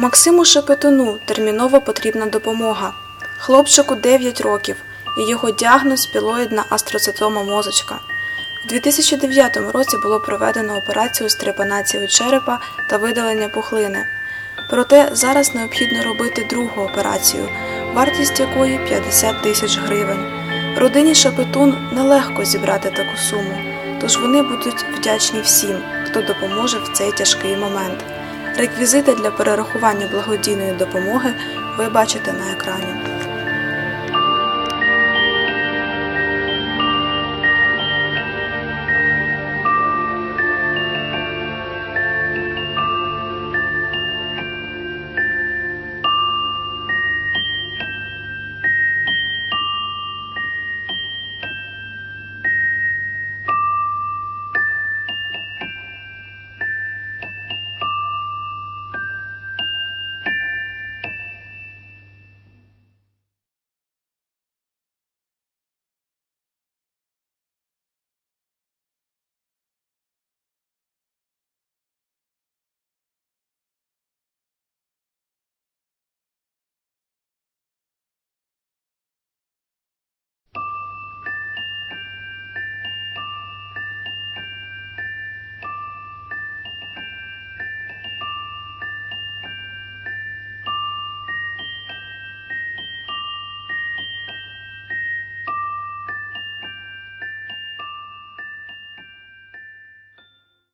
Максиму Шепетуну терміново потрібна допомога. Хлопчику 9 років, і його діагноз пілоїдна астроцитома мозочка. У 2009 році було проведено операцію з трепанації черепа та видалення пухлини. Проте зараз необхідно робити другу операцію, вартість якої 50 тисяч гривень. Родині Шепетун нелегко зібрати таку суму, тож вони будуть вдячні всім, хто допоможе в цей тяжкий момент. Реквізити для перерахування благодійної допомоги ви бачите на екрані.